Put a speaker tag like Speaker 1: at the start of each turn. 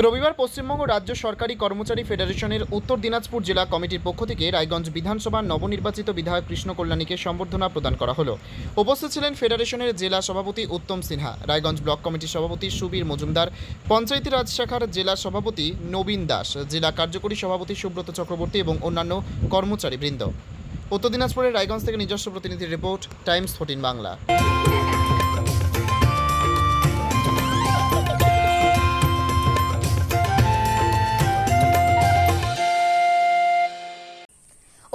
Speaker 1: রবিবার পশ্চিমবঙ্গ রাজ্য সরকারি কর্মচারী ফেডারেশনের উত্তর দিনাজপুর জেলা কমিটির পক্ষ থেকে রায়গঞ্জ বিধানসভার নবনির্বাচিত বিধায়ক কৃষ্ণ কল্যাণীকে সম্বর্ধনা প্রদান করা হলো। উপস্থিত ছিলেন ফেডারেশনের জেলা সভাপতি উত্তম সিনহা, রায়গঞ্জ ব্লক কমিটির সভাপতি সুবীর মজুমদার, পঞ্চায়েতি রাজ শাখার জেলা সভাপতি নবীন দাস, জেলা কার্যকরী সভাপতি সুব্রত চক্রবর্তী এবং অন্যান্য কর্মচারীবৃন্দ। উত্তর দিনাজপুরের রায়গঞ্জ থেকে নিজস্ব প্রতিনিধির রিপোর্ট, টাইমস ফোর্টিন বাংলা।